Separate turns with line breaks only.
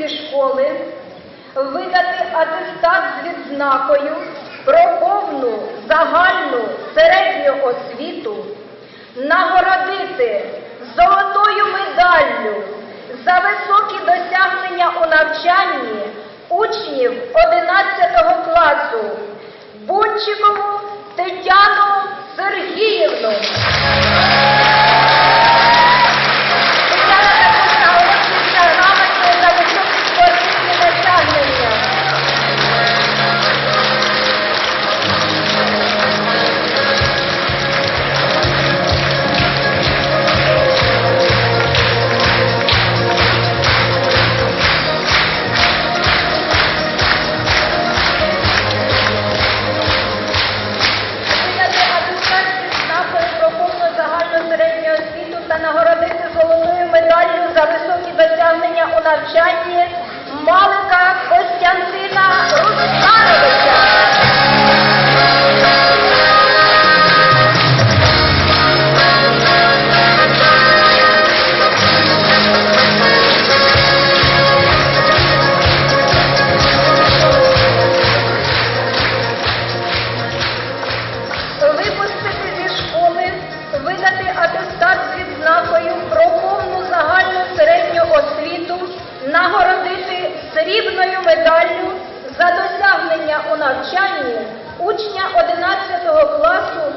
зі школи, видати атестат з відзнакою про повну загальну середню освіту, нагородити золотою медаллю за високі досягнення у навчанні учнів 11 класу Бунчикову навчанні Малика у навчанні учня 11 класу